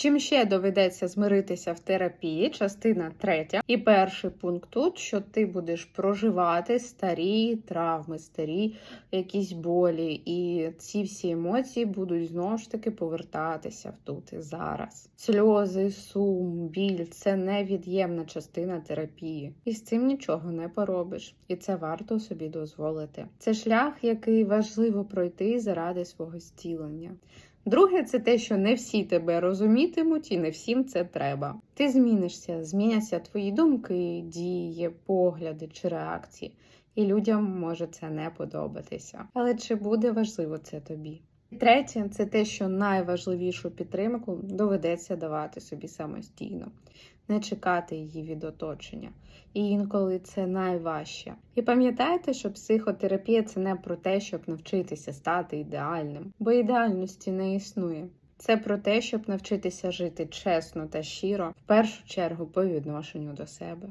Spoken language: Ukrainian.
чим ще доведеться змиритися в терапії, частина третя. І перший пункт тут, що ти будеш проживати старі травми, старі якісь болі, і ці всі емоції будуть знову ж таки повертатися в тут і зараз. Сльози, сум, біль це невід'ємна частина терапії, і з цим нічого не поробиш, і це варто собі дозволити. Це шлях, який важливо пройти заради свого зцілення. Друге, це те, що не всі тебе розумітимуть, і не всім це треба. Ти змінишся, зміняться твої думки, дії, погляди чи реакції, і людям може це не подобатися. Але чи буде важливо це тобі? Третє, це те, що найважливішу підтримку доведеться давати собі самостійно, не чекати її від оточення. І інколи це найважче. І пам'ятайте, що психотерапія це не про те, щоб навчитися стати ідеальним, бо ідеальності не існує. Це про те, щоб навчитися жити чесно та щиро, в першу чергу по відношенню до себе.